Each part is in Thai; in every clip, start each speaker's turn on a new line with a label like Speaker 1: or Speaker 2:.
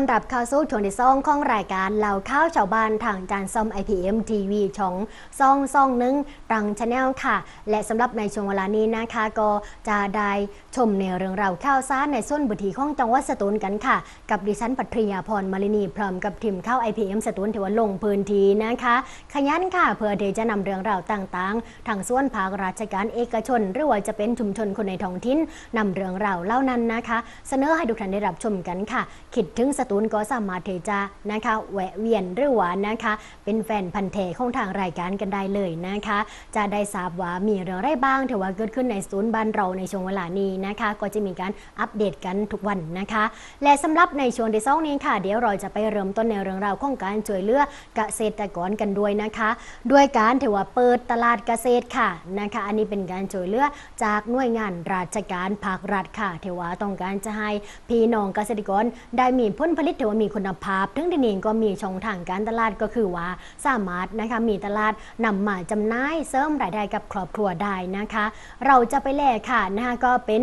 Speaker 1: อนรับเข้าสู่ช่วงที่สองของรายการเล่าข้าวชาวบ้านทางจานซ่อม IPM TV ช่องซ่องซ่องหนึ่งตังชาแนลค่ะ และสำหรับในช่วงเวลานี้นะคะ ก็จะได้ชมในเรื่องราวข่าวสารในส่วนบุตรีของจังหวัดสตูลกันค่ะ กับดิฉันปัทริยาพรมาลินีพร้อมกับทีมข้าว IPM สตูลที่ว่าลงพื้นที่นะคะ ขยันค่ะเพื่อที่จะนำเรื่องราวต่างๆ ทางส่วนภาคราชการเอกชน หรือว่าจะเป็นชุมชนคนในท้องถิ่นนำเรื่องราวเล่านั้นนะคะ เสนอให้ทุกท่านได้รับชมกันค่ะ คิดถึงสตูลก็สามารถที่จะนะคะแวะเวียนหรือว่านะคะ เป็นแฟนพันธ์แท้ของทางรายการกันได้เลยนะคะ จะได้ทราบว่ามีเรื่องอะไรบ้างที่ว่าเกิดขึ้นในศูนย์บ้านเราในช่วงเวลานี้นะคะ ก็จะมีการอัปเดตกันทุกวันนะคะ และสำหรับในช่วงที่สองนี้ค่ะ เดี๋ยวเราจะไปเริ่มต้นในเรื่องราวของการช่วยเหลือเกษตรกรกันด้วยนะคะ ด้วยการถือว่าเปิดตลาดเกษตรค่ะนะคะ อันนี้เป็นการช่วยเหลือจากหน่วยงานราชการภาครัฐค่ะถือว่าต้องการจะให้พี่น้องเกษตรกรได้มีผลผผลิตถือว่ามีคุณภาพ ทั้งที่นี่ก็มีช่องทางการตลาดก็คือว่าสามารถนะคะมีตลาดนำมาจำหน่ายเสริมรายได้กับครอบครัวได้นะคะ เราจะไปแลกค่ะนะคะก็เป็น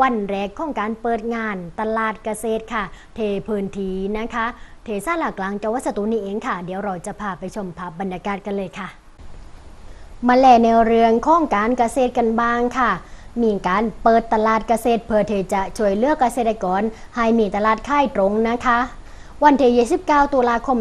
Speaker 1: วันแรกของการเปิดงานตลาดเกษตรค่ะ เทพื้นทีนะคะ เทซ่าหลักกลางจังหวัดสตูลนี่เองค่ะ เดี๋ยวเราจะพาไปชมภาพบรรยากาศกันเลยค่ะ มาแลในเรื่องของการเกษตรกันบ้างค่ะ มีการเปิดตลาดเกษตรเพื่อที่จะช่วยเหลือกเกษตรกร ให้มีตลาดค่ายตรงนะคะ วันที่29 ตุลาคม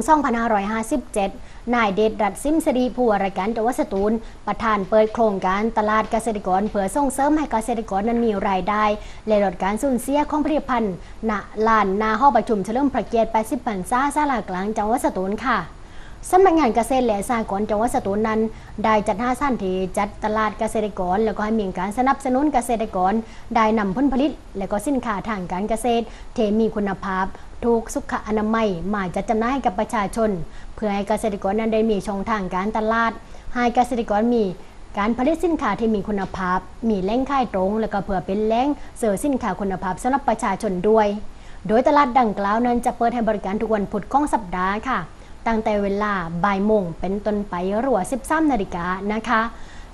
Speaker 1: 2557 นายเดชรัตน์ซิมสรีผู้ว่าราชการจังหวัดสตูล ประธานเปิดโครงการตลาดเกษตรกร เพื่อส่งเสริมให้เกษตรกรนั้นมีรายได้ และลดการสูญเสียของผลิตภัณฑ์ณลานนาห้องประชุมเฉลิมพระเกียรติ80พรรษาศาลากลางจังหวัดสตูลค่ะ สำนักงานเกษตรและสหกรณ์จังหวัดสตูลนั้น ได้จัดหาสั้นที่จัดตลาดเกษตรกร แล้วก็ให้มีการสนับสนุนเกษตรกร ได้นำผลผลิต และก็สินค้าทางการเกษตรเทมีคุณภาพถูกสุขอนามัยมาจัดจำหน่ายให้กับประชาชน เพื่อให้เกษตรกรนั้นได้มีช่องทางการตลาด ให้เกษตรกรมีการผลิตสินค้าที่มีคุณภาพ มีแหล่งขายตรง แล้วก็เพื่อเป็นแหล่งเสริมสินค้าคุณภาพสำหรับประชาชนด้วย โดยตลาดดังกล่าวนั้นจะเปิดให้บริการทุกวันพุธของสัปดาห์ค่ะ ตั้งแต่เวลาบ่ายโมงเป็นต้นไปหรือว่า13นาฬิกานะคะ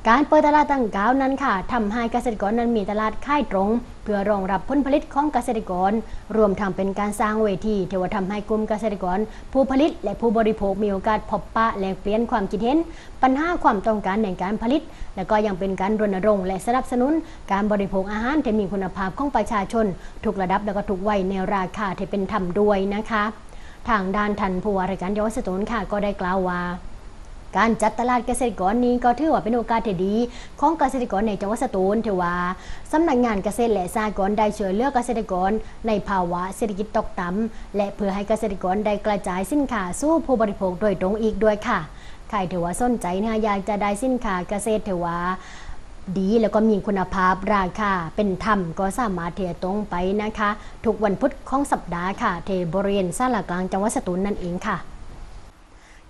Speaker 1: การเปิดตลาดดังกล่าวนั้นค่ะทำให้เกษตรกรนั้นมีตลาดค่ายตรง เพื่อรองรับผลผลิตของเกษตรกร รวมทั้งเป็นการสร้างเวทีที่ว่าทำให้กลุ่มเกษตรกร ผู้ผลิตและผู้บริโภคมีโอกาสพบปะแลกเปลี่ยนความคิดเห็น ปัญหาความต้องการในการผลิต และก็ยังเป็นการรณรงค์และสนับสนุน การบริโภคอาหารที่มีคุณภาพของประชาชนทุกระดับและก็ทุกวัยในราคาที่เป็นธรรมด้วยนะคะ ทางด้านทันผู้ว่าราชการจังหวัดสตูลค่ะก็ได้กล่าวว่าการจัดตลาดเกษตรกรนี้ก็ถือว่าเป็นโอกาสที่ดี ของเกษตรกรในจังหวัดสตูลถือว่าสำนักงานเกษตรและสหกรณ์ได้ช่วยเหลือกเกษตรกร ในภาวะเศรษฐกิจตกต่ำและเพื่อให้เกษตรกรได้กระจายสินค้าสู่ผู้บริโภคโดยตรงอีกด้วยค่ะใครถือว่าสนใจนะอยากจะได้สินค้าเกษตรถือว่า ดีแล้วก็มีคุณภาพราคาเป็นธรรมก็สามารถเทตรงไปนะคะ ทุกวันพุธของสัปดาห์ค่ะ เทบริเวณสาลากลางจังหวัดสตูลนั่นเองค่ะ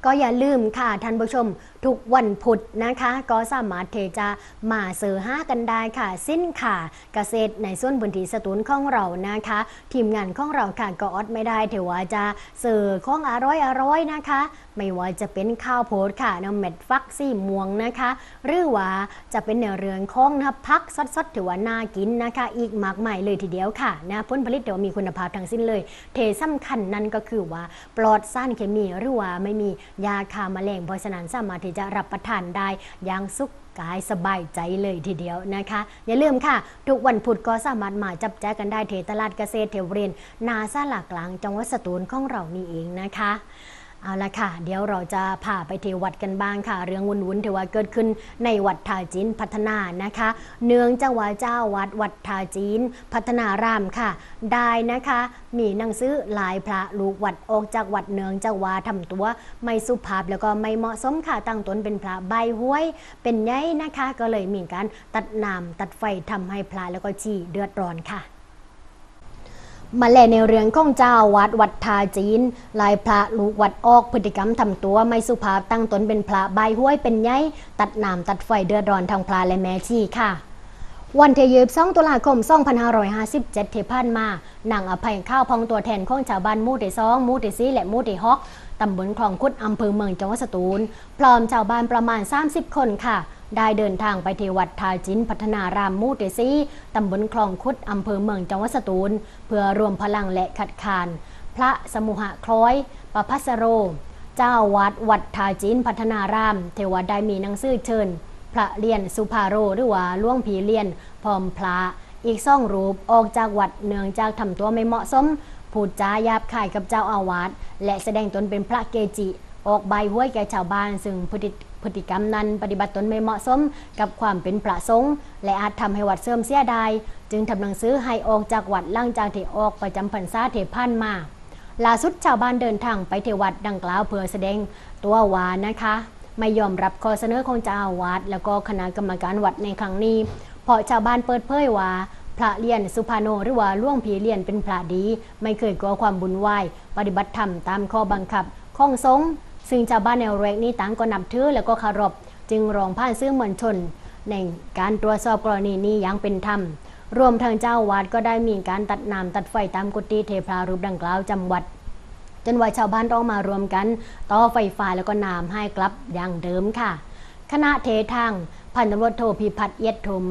Speaker 1: ก็อย่าลืมค่ะท่านผู้ชม ทุกวันพุธนะคะ ก็สามารถเทจะมาเสือห้ากันได้ค่ะ สิ้นค่ะเกษตรในส่วนพื้นที่สตูลของเรานะคะ ทีมงานของเราค่ะก็อดไม่ได้ถือว่าจะเสือของอร่อยอร่อยนะคะ ไม่ว่าจะเป็นข้าวโพดค่ะน้ำเม็ดฟักซี่ม่วงนะคะ หรือว่าจะเป็นในเรื่องของนะพักสดๆถือว่าน่ากินนะคะ อีกมากมายเลยทีเดียวค่ะนะผลผลิตเดี๋ยวมีคุณภาพทั้งสิ้นเลย เทสำคัญนั่นก็คือว่าปลอดสารเคมีหรือว่าไม่มี ยาฆ่าแมลงเพราะฉะนั้นสามารถที่จะรับประทานได้อย่างสุขกายสบายใจเลยทีเดียวนะคะ อย่าลืมค่ะ ทุกวันพุธก็สามารถมาจับแจกกันได้เทตลาดเกษตรเทวเรียนนาซาหลากลางจังหวัดสตูลของเรานี่เองนะคะ เอาละค่ะ เดี๋ยวเราจะพาไปที่วัดกันบ้างค่ะ เรื่องวุ่นๆที่ว่าเกิดขึ้นในวัดทาจีนพัฒนานะคะ เนื่องจากว่าเจ้าวัดวัดทาจีนพัฒนารามค่ะ ได้นะคะ มีหนังสือลายพระลูกวัดออกจากวัดเนืองจากว่าทำตัว ไม่สุภาพแล้วก็ไม่เหมาะสมค่ะตั้งตนเป็นพระใบห้วย เป็นไงนะคะ ก็เลยมีการตัดน้ำตัดไฟทำให้พระแล้วก็ชีเดือดร้อนค่ะ มาแลในเรื่องของเจ้าวัดวัดทาจีนลายพระลูกวัดออกพฤติกรรมทำตัวไม่สุภาพตั้งตนเป็นพระใบห้วยเป็นไงตัดน้ำตัดไฟเดือดร้อนทางพระและแม่ชีค่ะ วันเที่ยีบ2ตุลาคม2557ที่ผ่านมานางอภัยข้าวพองตัวแทนของชาวบ้านมู่ที่2หมู่ที่และมู่ที่6ตำบลคลองคุดอำเภอเมืองจังหวัดสตูล พร้อมชาวบ้านประมาณ 30 คนค่ะ ได้เดินทางไปที่วัดทาจินพัฒนารามมู่ที่4ตำบลคลองคุดอำเภอเมืองจังหวัดสตูล เพื่อรวมพลังและขัดขาน พระสมุหะคล้อย ประพัสโร เจ้าวัดวัดทาจินพัฒนาราม เทวดามีหนังสือเชิญ พระเลียนสุภาโรหรือว่าล่วงผีเลียน พร้อมพระอีกซ่องรูปออกจากวัดเนืองจากทำตัวไม่เหมาะสมพูดจาหยาบคายกับเจ้าอาวาสและแสดงตนเป็นพระเกจิ ออกใบห้วยแก่ชาวบ้าน ซึ่งพฤติ พฤติกรรมนั้น ปฏิบัติตนไม่เหมาะสมกับความเป็นพระสงฆ์และอาจทำให้วัดเสื่อมเสียดายจึงทำหนังสือให้ออกจากวัดหลังจากที่ออกประจำพรรษาเทพันมาล่าสุดชาวบ้านเดินทางไปเทวัดดังกล่าวเพื่อแสดงตัววานนะคะ ไม่ยอมรับข้อเสนอของเจ้าอาวาสแล้วก็คณะกรรมการวัดในครั้งนี้เพราะชาวบ้านเปิดเผยว่าพระเลียนสุภาโนหรือว่าล่วงผีเลียนเป็นพระดี ไม่เคยก่อความบุญไหวาย ปฏิบัติธรรมตามข้อบังคับ ของสงฆ์ ซึ่งชาวบ้านแนวแรกนี้ต่างก็นับถือแล้วก็คารพจึงรองผ่านสื่อมวลชน ในการตรวจสอบกรณีนี้อย่างเป็นธรรม รวมทางเจ้าวาดก็ได้มีการตัดน้ำตัดไฟตามกุฏิเทพารูปดังกล่าวจำวัด จนว่าชาวบ้านต้องมารวมกัน ต่อไฟฟ้าแล้วก็น้ำให้กลับอย่างเดิมค่ะ คณะเททางพันตำรวจโทพิพัฒน์เอียดถม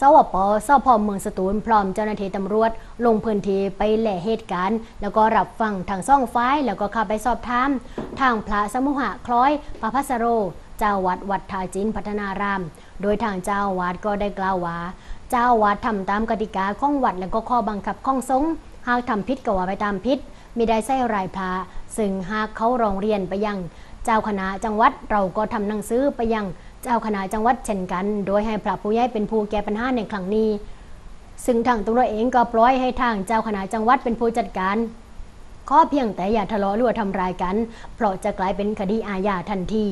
Speaker 1: สวปสพเมืองสตูลพร้อมเจ้าหน้าที่ตำรวจ ลงพื้นที่ไปแหล่เหตุการณ์ แล้วก็รับฟังทางซ่องฟ้ายแล้วก็เข้าไปสอบถาม ทางพระสมุหะคล้อยปะพัสโร เจ้าวัดวัดทาจินพัฒนาราม โดยทางเจ้าวัดก็ได้กล่าวว่าเจ้าวัดทำตามกติกาข้องวัดแล้วก็ข้อบังคับข้องสงหากทำผิดก็ว่าไปตามผิดมิได้ใส่รายพระซึ่งหากเขาร้องเรียนไปยัง เจ้าคณะจังหวัดเราก็ทำหนังสือไปยัง เจ้าคณะจังหวัดเช่นกัน โดยให้พระผู้ใหญ่เป็นผู้แก้ปัญหาในครั้งนี้ ซึ่งทางตำรวจเองก็ปล่อยให้ทางเจ้าคณะจังหวัดเป็นผู้จัดการข้อเพียงแต่อย่าทะเลาะหรือว่าทำร้ายกัน เพราะจะกลายเป็นคดีอาญาทันที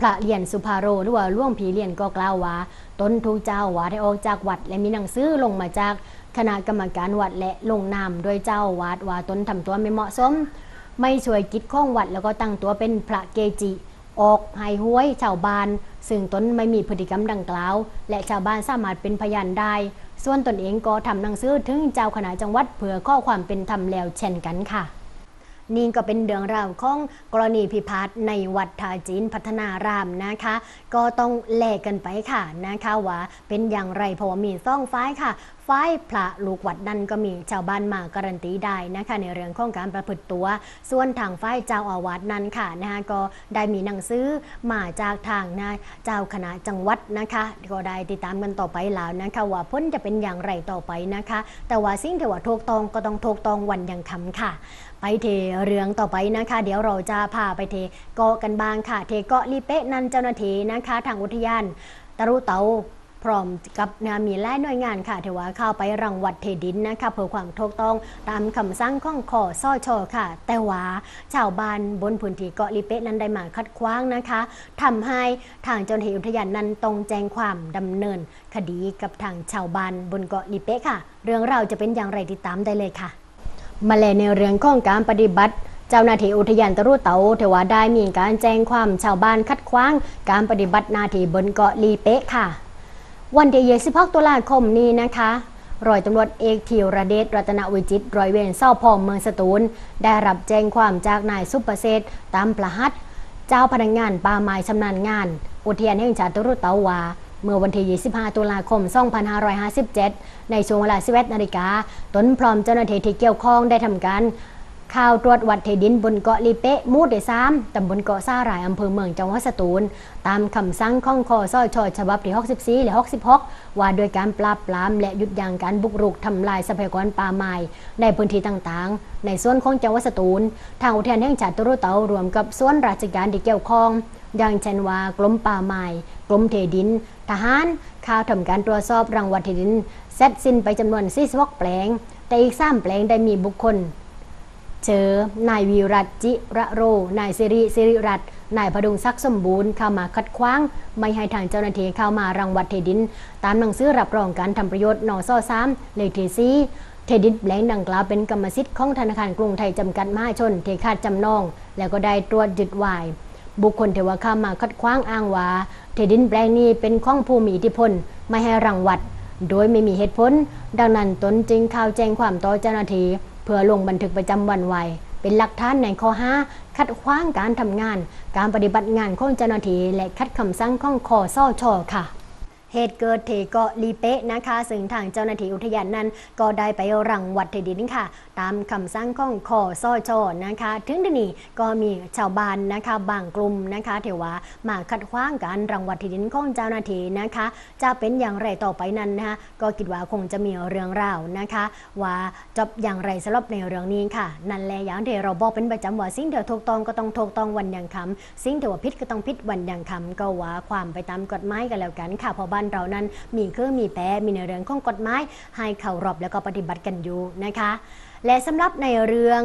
Speaker 1: พระเลียนสุภาโรหรือว่าล่วงผีเลียนก็กล่าวว่าตนถูกเจ้าอาวาดให้ออกจากวัด และมีหนังสือลงมาจากคณะกรรมการวัดและลงนามโดยเจ้าวาดว่าตนทำตัวไม่เหมาะสม ไม่ช่วยกิจข้องวัดแล้วก็ตั้งตัวเป็นพระเกจิ ออกหายห้วยชาวบ้าน ซึ่งตนไม่มีพฤติกรรมดังกล่าว และชาวบ้านสามารถเป็นพยานได้ ส่วนตนเองก็ทำหนังสือถึงเจ้าคณะจังหวัดเพื่อข้อความเป็นธรรมแล้วเช่นกันค่ะ นี่ก็เป็นเรื่องราวของกรณีพิพาทในวัดทาจีนพัฒนารามนะคะ ก็ต้องแลกกันไปค่ะนะคะว่าเป็นอย่างไรเพราะว่ามีซ่องฟ้ายค่ะฟ้ายพระลูกวัดนั้นก็มีชาวบ้านมาการันตีได้นะคะในเรื่องของการประพฤติตัว ส่วนทางฟ้ายเจ้าอาวาสนั้นค่ะนะคะก็ได้มีหนังสือมาจากทางนะเจ้าคณะจังหวัดนะคะ ก็ได้ติดตามกันต่อไปแล้วนะคะว่าพ้นจะเป็นอย่างไรต่อไปนะคะ แต่ว่าสิ่งที่ว่าถูกต้องก็ต้องถูกต้องวันยังคำค่ะ ไปเทเรื่องต่อไปนะคะ เดี๋ยวเราจะพาไปเทเกาะกันบ้างค่ะ เทเกาะลีเป๊ะนันเจ้าหน้าที่นะคะ ทางอุทยานตะรุเตาพร้อมกับนะมีหลายหน่วยงานค่ะที่ว่าเข้าไปรังวัดเทดินนะคะเพื่อความถูกต้องตามคำสั่งของขอซ่อชอค่ะ แต่ว่าชาวบ้านบนพื้นที่เกาะลีเป๊ะนั้นได้มาคัดขวางนะคะทำให้ทางเจ้าหน้าที่อุทยานนั้นต้องแจ้งความดำเนิน คดีกับทางชาวบ้านบนเกาะลีเป๊ะค่ะ เรื่องราวจะเป็นอย่างไรติดตามได้เลยค่ะ มาแลในเรื่องของการปฏิบัติ เจ้าหน้าที่อุทยานตะรุเตาเทว่าได้มีการแจ้งความชาวบ้านคัดขวาง การปฏิบัติหน้าที่บนเกาะลีเป๊ะค่ะ วันที่26ตุลาคมนี้นะคะร้อยตำรวจเอกธีระเดชรัตนวิจิตรร้อยเวรเศร้าพอมเมืองสตูล ได้รับแจ้งความจากนายซุปเปอร์เซตตามประหัตเจ้าพนักงานป่าไม้ชำนาญงาน อุทยานแห่งชาติตะรุเตาวา เมื่อวันที่ 25 ตุลาคม 2557 ในช่วงเวลา 11นาฬิกา ตนพร้อมเจ้าหน้าที่ที่เกี่ยวข้องได้ทำการข่าวตรวจวัดเทดินบนเกาะลีเป๊ะมูดที่สามตำบลเกาะซ่าหรายอำเภอเมืองจังหวัดสตูล ตามคำสั่งของคอสชอฉบับที่64 และ 66 ว่าโดยการปราบปรามและหยุดยั้งการบุกรุกทำลายทรัพยากรป่าไม้ในพื้นที่ต่างๆ ในส่วนของจังหวัดสตูล ทางอุทยานแห่งชาติตะรุเตารวมกับส่วนราชการที่เกี่ยวข้อง อย่างเช่นว่ากรมป่าไม้กรมเทดิน ทหารข่าวทำการตรวจสอบรังวัดเทดินเสร็จสิ้นไปจำนวน46แปลง แต่อีก3แปลงได้มีบุคคลเจอนายวีรัตจิระโร นายสิริสิริรัตนนายพดุงศักดิ์สมบูรณ์เข้ามาคัดขวาง ไม่ให้ทางเจ้าหน้าที่เข้ามารังวัดเทดิน ตามหนังสือรับรองการทำประโยชน์นอซ่อซ้ำเลขที่ซีเทดินแปลงดังกล่าวเป็นกรรมสิทธิ์ของธนาคารกรุงไทยจำกัดมหาชนเทคาดจำนอง แล้วก็ได้ตรวจยึดไว้ บุคคลเทวค้ามาคัดคว้างอ้างว่าเทดินแปลงนี้เป็นของผู้มีอิทธิพลไม่ให้รังวัด โดยไม่มีเหตุผล ดังนั้นตนจึงข่าวแจ้งความต่อเจ้าหน้าที่เพื่อลงบันทึกประจำวันไว้ เป็นหลักฐานในข้อหาคัดคว้างการทำงาน การปฏิบัติงานของเจ้าหน้าที่และคัดคำสั่งของคอซ่อชอค่ะ เหตุเกิดเทเกาะลีเปะนะคะ ซึ่งทางเจ้าหน้าที่อุทยานนั้น ก็ได้ไปรังวัดที่ดินค่ะ ตามคำสั่งของคอซอชอนะคะ ถึงที่นี้ก็มีชาวบ้านนะคะบางกลุ่มนะคะเทว่ามาคัดขว้างการรังวัดที่ดินของเจ้าหน้าที่นะคะ จะเป็นอย่างไรต่อไปนั้นนะคะก็คิดว่าคงจะมีเรื่องราวนะคะ ว่าจบอย่างไรสำหรับในเรื่องนี้ค่ะ นั่นแหละอย่างที่เราบอกเป็นประจำว่าสิ่งที่ถูกต้องก็ต้องถูกต้องวันยังคำสิ่งที่ว่าผิดก็ต้องผิดวันยังคำก็ว่าความไปตามกฎหมายกันแล้วกันค่ะพราะบ้านเรานั้นมีเครื่องมีแปรมีในเรื่องของกฎหมายให้เข่ารบแล้วก็ปฏิบัติกันอยู่นะคะ และสำหรับในเรื่อง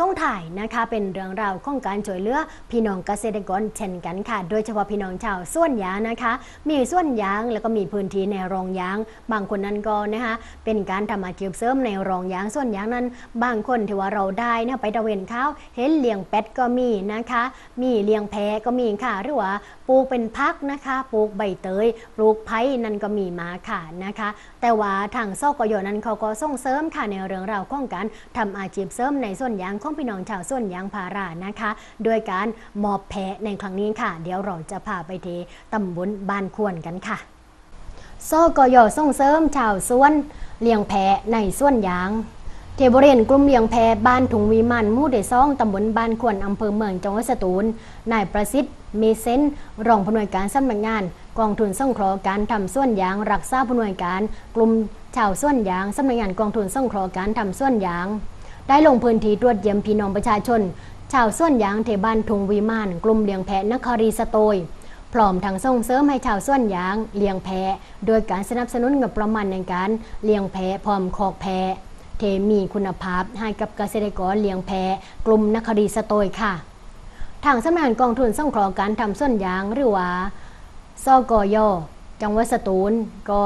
Speaker 1: ส่งถ่ายนะคะเป็นเรื่องราวของการช่วยเหลือพี่น้องเกษตรกรเช่นกันค่ะ โดยเฉพาะพี่น้องชาวส่วนยางนะคะ มีส่วนยางแล้วก็มีพื้นที่ในโรงยาง บางคนนั้นก็นะคะเป็นการทำอาชีพเสริมในโรงยางส่วนยางนั้น บางคนที่ว่าเราได้นะไปตะเวนข้าวเห็นเลี้ยงเป็ดก็มีนะคะ มีเลี้ยงแพะก็มีค่ะ หรือว่าปลูกเป็นพักนะคะปลูกใบเตยปลูกไผ่นั่นก็มีมาค่ะนะคะ แต่ว่าทางซอกยนั้นเขาก็ส่งเสริมค่ะในเรื่องราวของการทำอาชีพเสริมในส่วนยางของพี่น้องชาวส่วนยางพารานะคะ โดยการมอบแพะในครั้งนี้ค่ะ เดี๋ยวเราจะพาไปที่ตำบลบ้านควรกันค่ะโซกอยส่งเสริมชาวสวนเลี้ยงแพะในสวนยางเทบริเวณกลุ่มเลี้ยงแพะบ้านถุงวีมันมู่เดซ่องตำบลบ้านขวนอำเภอเมืองจังหวัดสตูลนายประสิทธิ์เมเซนรองผู้อำนวยการสำนักงาน กองทุนส่งเคราะห์การทำส่วนยาง รักษาผู้อำนวยการ กลุ่มชาวส่วนยางสำนักงานกองทุนส่งเคราะห์การทำส่วนยาง ได้ลงพื้นที่ตรวจเยี่ยมพี่น้องประชาชน ชาวส่วนยางเทบ้านทงวีมาน กลุ่มเลี้ยงแพะนครีสโตย พร้อมทั้งส่งเสริมให้ชาวส่วนยางเลี้ยงแพะโดยการสนับสนุนงบประมาณในการเลี้ยงแพะพร้อมคอกแพะเทมีคุณภาพให้กับเกษตรกรเลี้ยงแพะกลุ่มนครีสโตยค่ะ ทางสำนักงานกองทุนส่งเคราะห์การทำส่วนยางหรือว่าซกยจังหวัดสตูลก็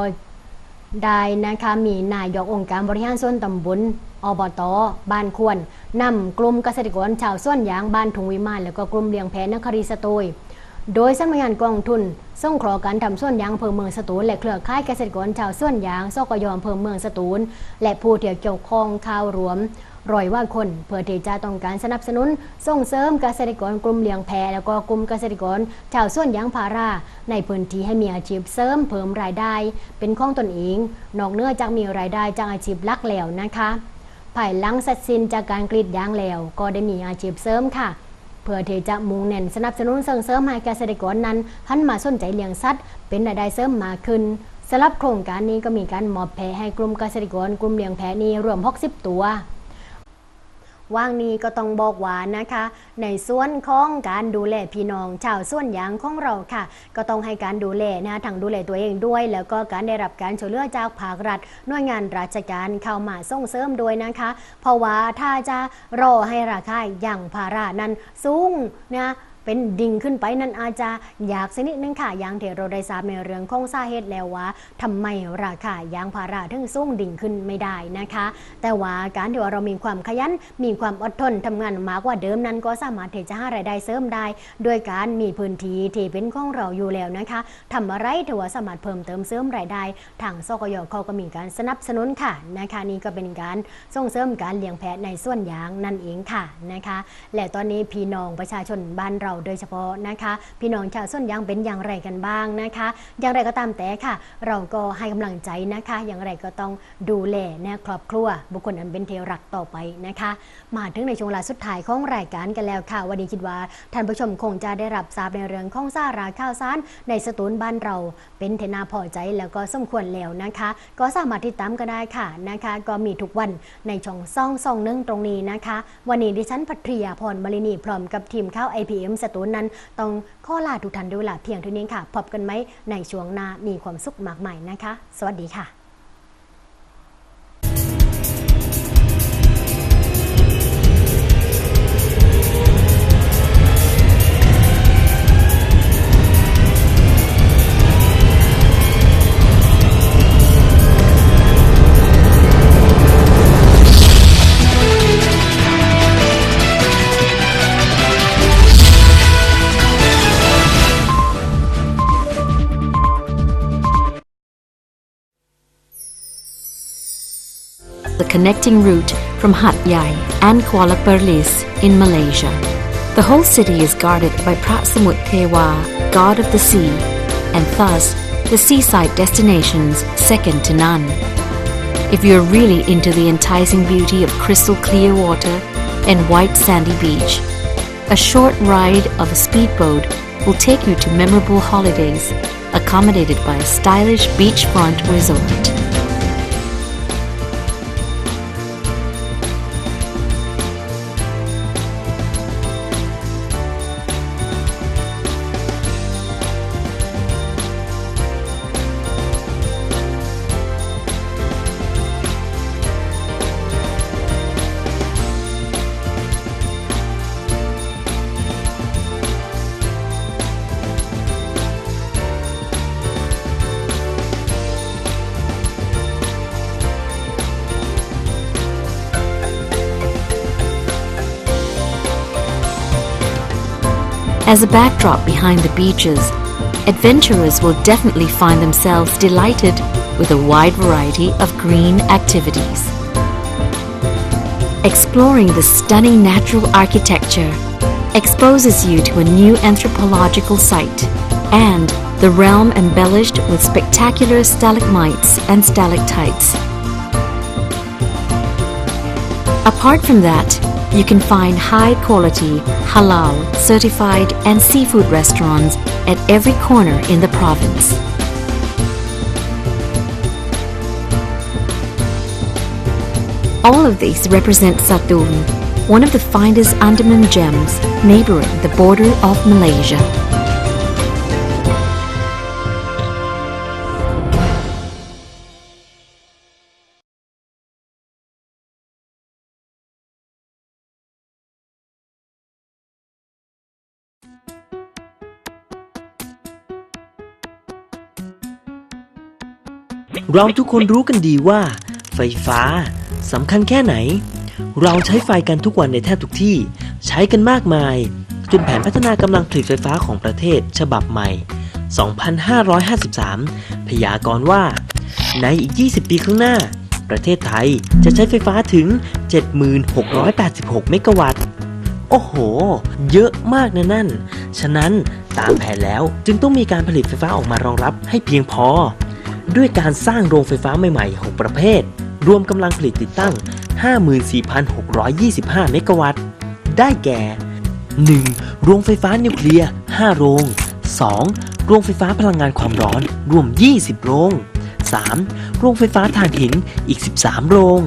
Speaker 1: ได้นะคะมีนายกองค์การบริหารส่วนตำบล อบตบ้านควรนำกลุ่มเกษตรกรชาวส่วนยางบ้านถุงวิมานแล้วก็กลุ่มเลี้ยงแพนครีสโตยโดยสำนักงานกองทุนส่งเคราะห์การทำส่วนยางอำเภอเมืองสตูลและเครือข่ายเกษตรกรชาวส่วนยางซกยอำเภอเมืองสตูล และผู้เที่เกี่ยวข้องข่าวรวมร้อยว่าคนเพื่อที่จะต้องการสนับสนุน ส่งเสริมเกษตรกรกลุ่มเลี้ยงแพะแล้วก็กลุ่มเกษตรกรชาวส่วนยางพารา ในพื้นที่ให้มีอาชีพเสริมเพิ่มรายได้ เป็นของตนเองนอกเหนือจากมีรายได้จากอาชีพลักแล้วนะคะายหลังเสร็จสิ้นจากการกรีดยางแล้ว ก็ได้มีอาชีพเสริมค่ะ เพื่อที่จะมุ่งเน้นสนับสนุนส่งเสริมให้เกษตรกรนั้นหันมาสนใจเลี้ยงสัตว์เป็นรายได้เสริมมากขึ้นสำหรับโครงการนี้ก็มีการมอบแพให้กลุ่มเกษตรกรกลุ่มเลี้ยงแพนี้รวม 60 ตัว ว่างนี้ก็ต้องบอกว่านะคะ ในส่วนของการดูแลพี่น้องชาวส่วนยางของเราค่ะ ก็ต้องให้การดูแลนะทั้งดูแลตัวเองด้วย แล้วก็การได้รับการช่วยเหลือจากภาครัฐหน่วยงานราชการเข้ามาส่งเสริมด้วยนะคะ เพราะว่าถ้าจะรอให้ราคาอย่างภารานั้นสูงนะ เป็นดิ่งขึ้นไปนั้นอาจจะอยากสักนิดนึงค่ะยางเที่เรได้ทราบในเรื่องของสาเหตุแล้วว่าทำไมราคายางพาราถึงสูงดิ่งขึ้นไม่ได้นะคะ แต่ว่าการที่ว่าเรามีความขยัน มีความอดทนทำงานมากกว่าเดิมนั้นก็สามารถที่จะหารายได้เสริมได้ โดยการมีพื้นที่ที่เป็นของเราอยู่แล้วนะคะทำอะไรถือว่าสามารถเพิ่มเติมเสริมรายได้ทางสกยเขาก็มีการสนับสนุนค่ะนะคะนี่ก็เป็นการส่งเสริมการเลี้ยงแพะในส่วนยางนั่นเองค่ะนะคะ และตอนนี้พี่น้องประชาชนบ้านเราโดยเฉพาะนะคะ พี่น้องชาวส่วนยางเป็นอย่างไรกันบ้างนะคะ อย่างไรก็ตามแต่ค่ะ เราก็ให้กำลังใจนะคะ อย่างไรก็ต้องดูแลนะครอบครัว บุคคลอันเป็นเทรักต่อไปนะคะ มาถึงในช่วงเวลาสุดท้ายของรายการกันแล้วค่ะ วันนี้คิดว่าท่านผู้ชมคงจะได้รับทราบในเรื่องของสาระข่าวสารในสตูลบ้านเราเป็นเทนาพอใจแล้วก็สมควรแล้วนะคะ ก็สามารถติดตามก็ได้ค่ะนะคะ ก็มีทุกวันในช่องซ่องซ่องนึ่งตรงนี้นะคะ วันนี้ดิฉันพัทริยาพรมลินีพร้อมกับทีมข่าว IPM สตูลนั้น ต้องข้อลาทุกท่านด้วยเวลาเพียงเท่านี้ค่ะ พบกันไหมในช่วงหน้ามีความสุขมากใหม่นะคะ สวัสดีค่ะ
Speaker 2: connecting route from Hat Yai and Kuala Perlis in Malaysia. The whole city is guarded by Pratsamut Tewa, god of the sea, and thus the seaside destinations second to none. If you're really into the enticing beauty of crystal clear water and white sandy beach, a short ride of a speedboat will take you to memorable holidays accommodated by a stylish beachfront resort. As a backdrop behind the beaches, adventurers will definitely find themselves delighted with a wide variety of green activities. Exploring the stunning natural architecture exposes you to a new anthropological site and the realm embellished with spectacular stalagmites and stalactites. Apart from that, you can find high quality, halal, certified, and seafood restaurants at every corner in the province. All of these represent Satun, one of the finest Andaman gems neighboring the border of Malaysia.
Speaker 3: เราทุกคนรู้กันดีว่า ไฟฟ้าสำคัญแค่ไหน เราใช้ไฟกันทุกวันในแทบทุกที่ ใช้กันมากมาย จนแผนพัฒนากำลังผลิตไฟฟ้าของประเทศฉบับใหม่ 2553 พยากรณ์ว่า ในอีก 20 ปีข้างหน้า ประเทศไทยจะใช้ไฟฟ้าถึง 7686 เมกะวัตต์ โอ้โห เยอะมากนะนั่น ฉะนั้นตามแผนแล้วจึงต้องมีการผลิตไฟฟ้าออกมารองรับให้เพียงพอ ด้วยการสร้างโรงไฟฟ้าใหม่ๆ 6 ประเภท รวมกำลังผลิตติดตั้ง 54,625 เมกะวัตต์ ได้แก่ 1. โรงไฟฟ้านิวเคลียร์ 5 โรง 2. โรงไฟฟ้าพลังงานความร้อน รวม 20 โรง 3. โรงไฟฟ้าถ่านหิน อีก 13 โรง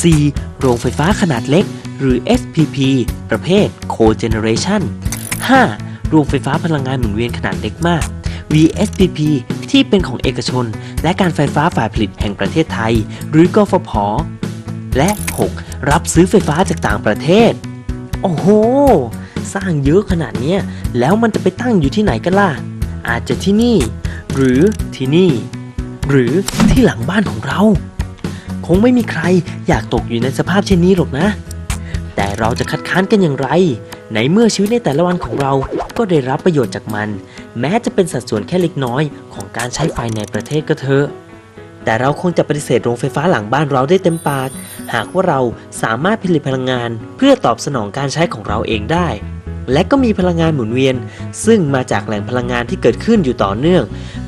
Speaker 3: 4. โรงไฟฟ้าขนาดเล็ก หรือ SPP ประเภท Cogeneration 5. โรงไฟฟ้าพลังงานหมุนเวียนขนาดเล็กมาก VSPP ที่เป็นของเอกชน และการไฟฟ้าฝ่ายผลิตแห่งประเทศไทย หรือกฟผ และ 6. รับซื้อไฟฟ้าจากต่างประเทศ โอ้โห สร้างเยอะขนาดนี้แล้วมันจะไปตั้งอยู่ที่ไหนกันล่ะ อาจจะที่นี่ หรือที่นี่ หรือที่หลังบ้านของเรา คงไม่มีใครอยากตกอยู่ในสภาพเช่นนี้หรอกนะ แต่เราจะคัดค้านกันอย่างไร ในเมื่อชีวิตในแต่ละวันของเราก็ได้รับประโยชน์จากมัน แม้จะเป็นสัดส่วนแค่เล็กน้อยของการใช้ไฟในประเทศก็เถอะ แต่เราคงจะปฏิเสธโรงไฟฟ้าหลังบ้านเราได้เต็มปาก หากว่าเราสามารถผลิตพลังงานเพื่อตอบสนองการใช้ของเราเองได้ และก็มีพลังงานหมุนเวียน ซึ่งมาจากแหล่งพลังงานที่เกิดขึ้นอยู่ต่อเนื่อง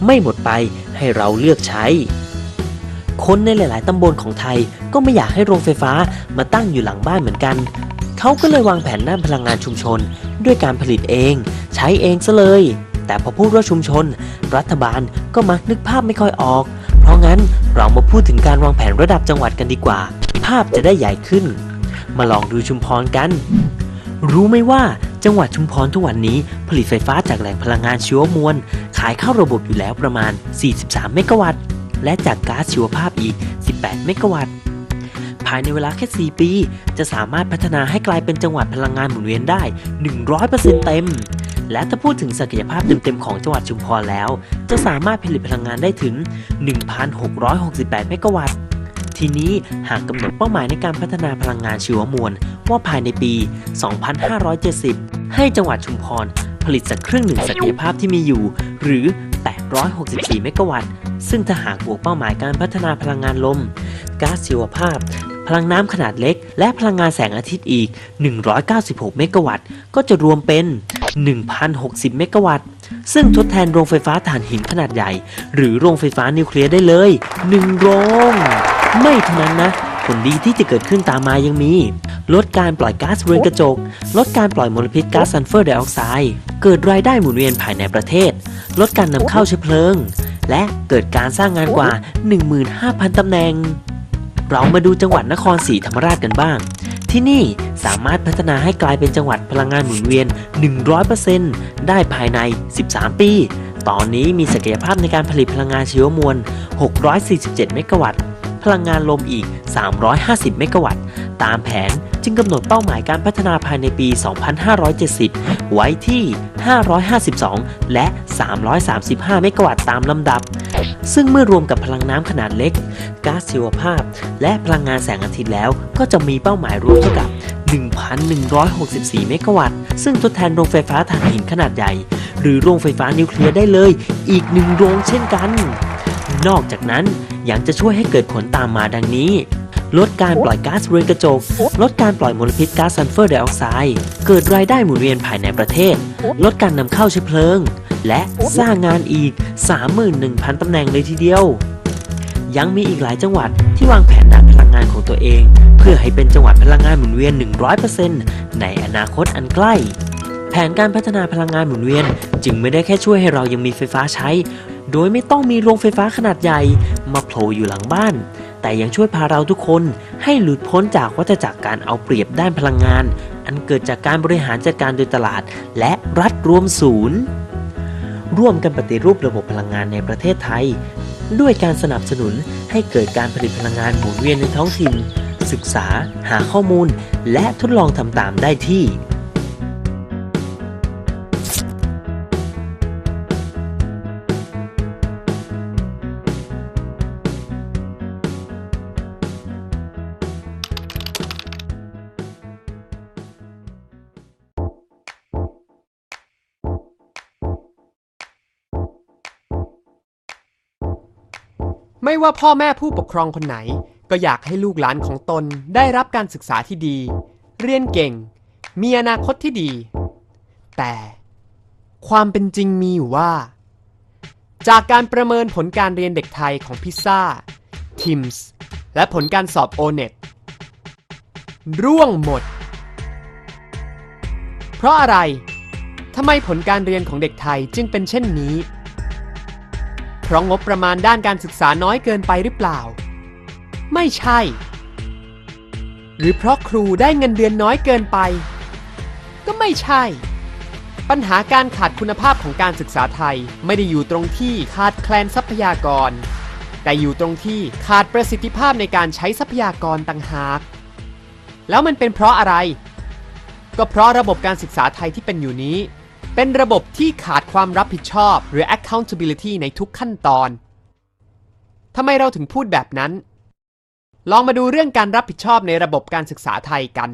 Speaker 3: ไม่หมดไปให้เราเลือกใช้คนในหลาย ๆ ตำบลของไทยก็ไม่อยากให้โรงไฟฟ้ามาตั้งอยู่หลังบ้านเหมือนกัน เขาก็เลยวางแผนด้านพลังงานชุมชน ด้วยการผลิตเอง ใช้เองซะเลย แต่พอพูดว่าชุมชน รัฐบาลก็มักนึกภาพไม่ค่อยออก เพราะงั้นเรามาพูดถึงการวางแผนระดับจังหวัดกันดีกว่า ภาพจะได้ใหญ่ขึ้น มาลองดูชุมพรกัน รู้ไหมว่าจังหวัดชุมพรทุกวันนี้ผลิตไฟฟ้าจากแหล่งพลังงานชีวมวล ขายเข้าระบบอยู่แล้วประมาณ 43 เมกะวัตต์ และจากก๊าซชีวภาพอีก 18 เมกะวัตต์ภายในเวลาแค่ 4 ปี จะสามารถพัฒนาให้กลายเป็นจังหวัดพลังงานหมุนเวียนได้ 100%เต็ม และถ้าพูดถึงศักยภาพเต็มๆของจังหวัดชุมพรแล้ว จะสามารถผลิตพลังงานได้ถึง 1,668 เมกะวัตต์ ทีนี้หากกำหนดเป้าหมายในการพัฒนาพลังงานชีวมวล ว่าภายในปี 2570 ให้จังหวัดชุมพร ผลิตสักครึ่งหนึ่งศักยภาพที่มีอยู่ หรือ 864 เมกะวัตต์ ซึ่งถ้าหากบวกเป้าหมายการพัฒนาพลังงานลมก๊าซชีวภาพพลังน้ำขนาดเล็ก และพลังงานแสงอาทิตย์อีก 196 เมกะวัตต์ ก็จะรวมเป็น 1,060 เมกะวัตต์ ซึ่งทดแทนโรงไฟฟ้าถ่านหินขนาดใหญ่ หรือโรงไฟฟ้านิวเคลียร์ได้เลย 1 โรง ไม่เท่านั้นนะ ผลดีที่จะเกิดขึ้นตามมายังมี ลดการปล่อยก๊าซเรือนกระจก ลดการปล่อยมลพิษก๊าซซัลเฟอร์ไดออกไซด์ เกิดรายได้หมุนเวียนภายในประเทศ ลดการนำเข้าเชื้อเพลิง และเกิดการสร้างงานกว่า 15,000ตำแหน่ง เรามาดูจังหวัดนครศรีธรรมราชกันบ้าง ที่นี่สามารถพัฒนาให้กลายเป็นจังหวัดพลังงานหมุนเวียน 100%ได้ภายใน 13 ปี ตอนนี้มีศักยภาพในการผลิตพลังงานชีวมวล 647 เมกะวัตต์ พลังงานลมอีก 350 เมกะวัตต์ ตามแผน จึงกำหนดเป้าหมายการพัฒนาภายในปี 2570 ไว้ที่ 552 และ 335 เมกะวัตต์ตามลำดับ ซึ่งเมื่อรวมกับพลังน้ำขนาดเล็กก๊าซชีวภาพ และพลังงานแสงอาทิตย์แล้ว ก็จะมีเป้าหมายรวมเท่ากับ 1,164 เมกะวัตต์ ซึ่งทดแทนโรงไฟฟ้าถ่านหินขนาดใหญ่ หรือโรงไฟฟ้านิวเคลียร์ได้เลย อีกหนึ่งโรงเช่นกัน นอกจากนั้นยังจะช่วยให้เกิดผลตามมาดังนี้ ลดการปล่อยก๊าซเรือนกระจก ลดการปล่อยมลพิษก๊าซซัลเฟอร์ไดออกไซด์เกิดรายได้หมุนเวียนภายในประเทศ ลดการนำเข้าเชื้อเพลิง และสร้างงานอีก 31,000 ตำแหน่งเลยทีเดียว ยังมีอีกหลายจังหวัดที่วางแผนด้านพลังงานของตัวเอง เพื่อให้เป็นจังหวัดพลังงานหมุนเวียน 100%ในอนาคตอันใกล้ แผนการพัฒนาพลังงานหมุนเวียน จึงไม่ได้แค่ช่วยให้เรายังมีไฟฟ้าใช้ โดยไม่ต้องมีโรงไฟฟ้าขนาดใหญ่มาโผล่อยู่หลังบ้าน แต่ยังช่วยพาเราทุกคนให้หลุดพ้นจากวัฏจักรการเอาเปรียบด้านพลังงาน อันเกิดจากการบริหารจัดการโดยตลาด และรัฐรวมศูนย์ ร่วมกันปฏิรูประบบพลังงานในประเทศไทย ด้วยการสนับสนุนให้เกิดการผลิตพลังงานหมุนเวียนในท้องถิ่น ศึกษา หาข้อมูล และทดลองทำตามได้ที่
Speaker 4: ไม่ว่าพ่อแม่ผู้ปกครองคนไหน ก็อยากให้ลูกหลานของตนได้รับการศึกษาที่ดี เรียนเก่ง มีอนาคตที่ดี แต่ความเป็นจริงมีอยู่ว่า จากการประเมินผลการเรียนเด็กไทยของพิซซ่าทิมส์และผลการสอบโอเน็ตร่วงหมด เพราะอะไรทำไมผลการเรียนของเด็กไทยจึงเป็นเช่นนี้ เพราะงบประมาณด้านการศึกษาน้อยเกินไปหรือเปล่า ไม่ใช่ หรือเพราะครูได้เงินเดือนน้อยเกินไป ก็ไม่ใช่ ปัญหาการขาดคุณภาพของการศึกษาไทยไม่ได้อยู่ตรงที่ขาดแคลนทรัพยากร แต่อยู่ตรงที่ขาดประสิทธิภาพในการใช้ทรัพยากรต่างหาก แล้วมันเป็นเพราะอะไร ก็เพราะระบบการศึกษาไทยที่เป็นอยู่นี้ เป็นระบบที่ขาดความรับผิดชอบ หรือ accountability ในทุกขั้นตอน ทำไมเราถึงพูดแบบนั้น ลองมาดูเรื่องการรับผิดชอบในระบบการศึกษาไทยกัน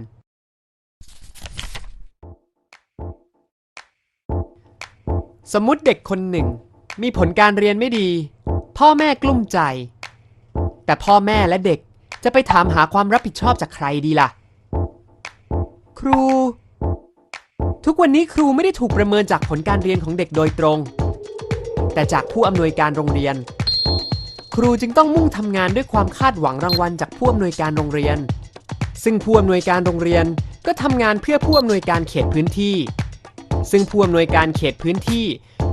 Speaker 4: สมมติเด็กคนหนึ่ง มีผลการเรียนไม่ดี พ่อแม่กลุ้มใจ แต่พ่อแม่และเด็กจะไปถามหาความรับผิดชอบจากใครดีล่ะ ครู ทุกวันนี้ครูไม่ได้ถูกประเมินจากผลการเรียนของเด็กโดยตรง แต่จากผู้อำนวยการโรงเรียน ครูจึงต้องมุ่งทำงานด้วยความคาดหวังรางวัลจากผู้อำนวยการโรงเรียน ซึ่งผู้อำนวยการโรงเรียนก็ทำงานเพื่อผู้อำนวยการเขตพื้นที่ ซึ่งผู้อำนวยการเขตพื้นที่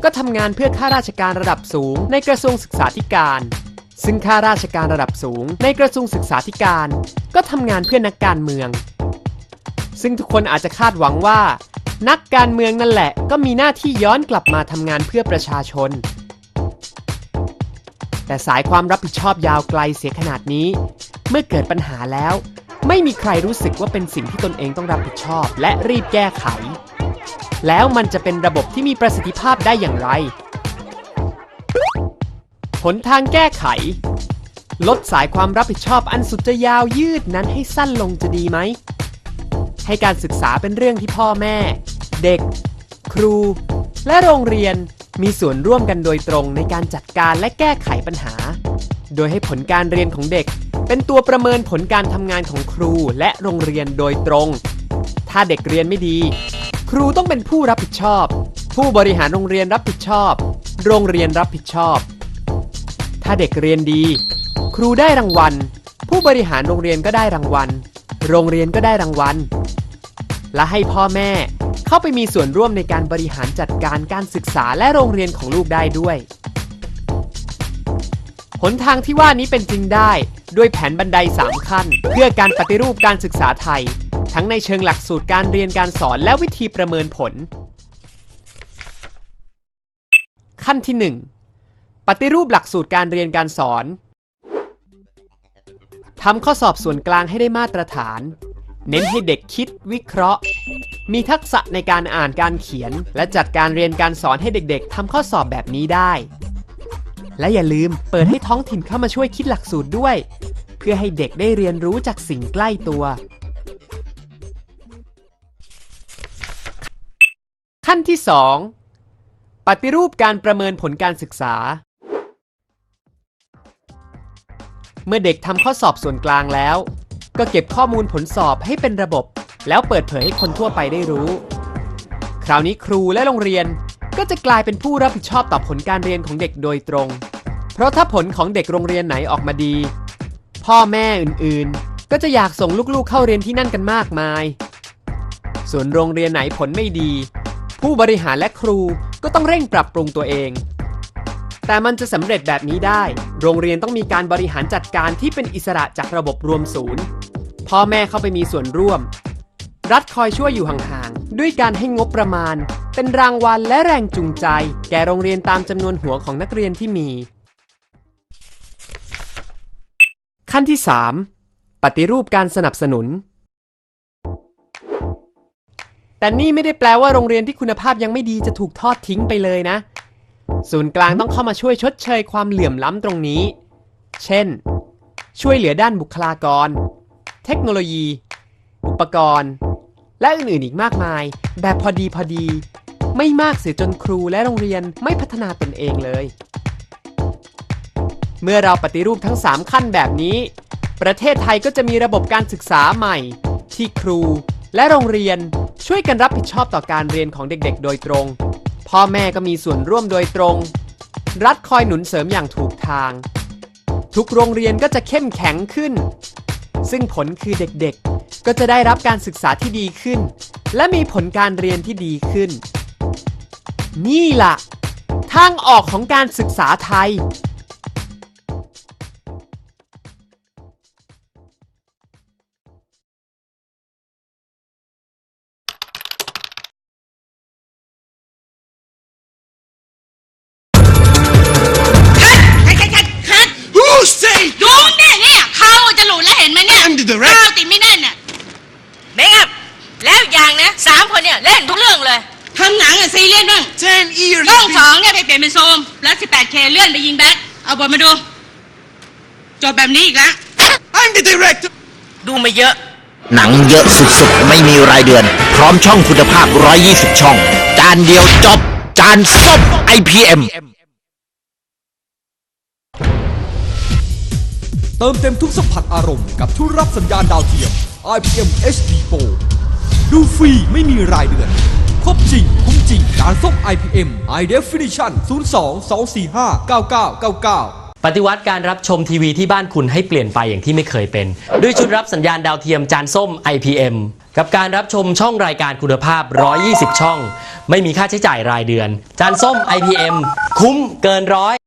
Speaker 4: ก็ทำงานเพื่อข้าราชการระดับสูง ในกระทรวงศึกษาธิการ ซึ่งข้าราชการระดับสูง ในกระทรวงศึกษาธิการ ก็ทำงานเพื่อนักการเมือง ซึ่งทุกคนอาจจะคาดหวังว่า นักการเมืองนั่นแหละ ก็มีหน้าที่ย้อนกลับมาทำงานเพื่อประชาชน แต่สายความรับผิดชอบยาวไกลเสียขนาดนี้ เมื่อเกิดปัญหาแล้ว ไม่มีใครรู้สึกว่าเป็นสิ่งที่ตนเองต้องรับผิดชอบ และรีบแก้ไข แล้วมันจะเป็นระบบที่มีประสิทธิภาพได้อย่างไรหนทางแก้ไข ลดสายความรับผิดชอบอันสุดจะยาวยืดนั้นให้สั้นลงจะดีไหม ให้การศึกษาเป็นเรื่องที่พ่อแม่ เด็ก ครู และโรงเรียนมีส่วนร่วมกันโดยตรงในการจัดการและแก้ไขปัญหา โดยให้ผลการเรียนของเด็ก เป็นตัวประเมินผลการทำงานของครูและโรงเรียนโดยตรง ถ้าเด็กเรียนไม่ดี ครูต้องเป็นผู้รับผิดชอบ ผู้บริหารโรงเรียนรับผิดชอบ โรงเรียนรับผิดชอบ ถ้าเด็กเรียนดี ครูได้รางวัล ผู้บริหารโรงเรียนก็ได้รางวัล โรงเรียนก็ได้รางวัล และให้พ่อแม่ เข้าไปมีส่วนร่วมในการบริหารจัดการการศึกษาและโรงเรียนของลูกได้ด้วยหนทางที่ว่านี้เป็นจริงได้ด้วยแผนบันได 3 ขั้น เพื่อการปฏิรูปการศึกษาไทย ทั้งในเชิงหลักสูตรการเรียนการสอนและวิธีประเมินผล ขั้นที่ 1 ปฏิรูปหลักสูตรการเรียนการสอนทำข้อสอบส่วนกลางให้ได้มาตรฐาน เน้นให้เด็กคิดวิเคราะห์ มีทักษะในการอ่านการเขียน และจัดการเรียนการสอนให้เด็กๆทำข้อสอบแบบนี้ได้ และอย่าลืมเปิดให้ท้องถิ่นเข้ามาช่วยคิดหลักสูตรด้วย เพื่อให้เด็กได้เรียนรู้จากสิ่งใกล้ตัว ขั้นที่ 2 ปฏิรูปการประเมินผลการศึกษา เมื่อเด็กทำข้อสอบส่วนกลางแล้ว ก็เก็บข้อมูลผลสอบให้เป็นระบบ แล้วเปิดเผยให้คนทั่วไปได้รู้ คราวนี้ครูและโรงเรียนก็จะกลายเป็นผู้รับผิดชอบต่อผลการเรียนของเด็กโดยตรง เพราะถ้าผลของเด็กโรงเรียนไหนออกมาดี พ่อแม่อื่นๆ ก็จะอยากส่งลูกๆเข้าเรียนที่นั่นกันมากมาย ส่วนโรงเรียนไหนผลไม่ดี ผู้บริหารและครูก็ต้องเร่งปรับปรุงตัวเอง แต่มันจะสำเร็จแบบนี้ได้ โรงเรียนต้องมีการบริหารจัดการที่เป็นอิสระจากระบบรวมศูนย์ พ่อแม่เข้าไปมีส่วนร่วม รัฐคอยช่วยอยู่ห่างๆ ด้วยการให้งบประมาณ เป็นรางวัลและแรงจูงใจ แก่โรงเรียนตามจำนวนหัวของนักเรียนที่มี ขั้นที่ 3 ปฏิรูปการสนับสนุน แต่นี่ไม่ได้แปลว่าโรงเรียนที่คุณภาพยังไม่ดีจะถูกทอดทิ้งไปเลยนะ ศูนย์กลางต้องเข้ามาช่วยชดเชยความเหลื่อมล้ำตรงนี้ เช่น ช่วยเหลือด้านบุคลากร เทคโนโลยี อุปกรณ์ และอื่นๆอีกมากมาย แบบพอดีพอดี ไม่มากเสียจนครูและโรงเรียนไม่พัฒนาตนเองเลย เมื่อเราปฏิรูปทั้ง 3 ขั้นแบบนี้ ประเทศไทยก็จะมีระบบการศึกษาใหม่ ที่ครูและโรงเรียนช่วยกันรับผิดชอบต่อการเรียนของเด็กๆ โดยตรง พ่อแม่ก็มีส่วนร่วมโดยตรง รัฐคอยหนุนเสริมอย่างถูกทาง ทุกโรงเรียนก็จะเข้มแข็งขึ้น ซึ่งผลคือเด็กๆ ก็จะได้รับการศึกษาที่ดีขึ้น และมีผลการเรียนที่ดีขึ้น นี่ล่ะ ทางออกของการศึกษาไทย
Speaker 5: หนังอะซีเรียสบ้าง
Speaker 6: 10 years
Speaker 5: ช่อง
Speaker 6: has
Speaker 5: ส
Speaker 6: been
Speaker 5: องเนี่ยไปเปลี่ยนเป็นโซม แล้ว 18K เลื่อนไปยิงแบ็คเอาบทมาดู จบแบบนี้อีกแล้ว
Speaker 6: I'm the director
Speaker 7: ดูมาเยอะ
Speaker 8: หนังเยอะสุดๆ ไม่มีรายเดือน พร้อมช่องคุณภาพ 120 ช่อง จานเดียวจบ จานส้ม IPM
Speaker 9: เติมเต็มทุกสัมผัสอารมณ์กับทุกรับสัญญาณดาวเทียม IPM HD Pro ดูฟรีไม่มีรายเดือน ครบจริง คุ้มจริง การส่ง IPM High Definition 02 245 9999
Speaker 10: ปฏิวัติการรับชมทีวีที่บ้านคุณให้เปลี่ยนไปอย่างที่ไม่เคยเป็น ด้วยชุดรับสัญญาณดาวเทียมจานส้ม IPM กับการรับชมช่องรายการคุณภาพ 120 ช่อง ไม่มีค่าใช้จ่ายรายเดือน จานส้ม IPM คุ้มเกินร้อย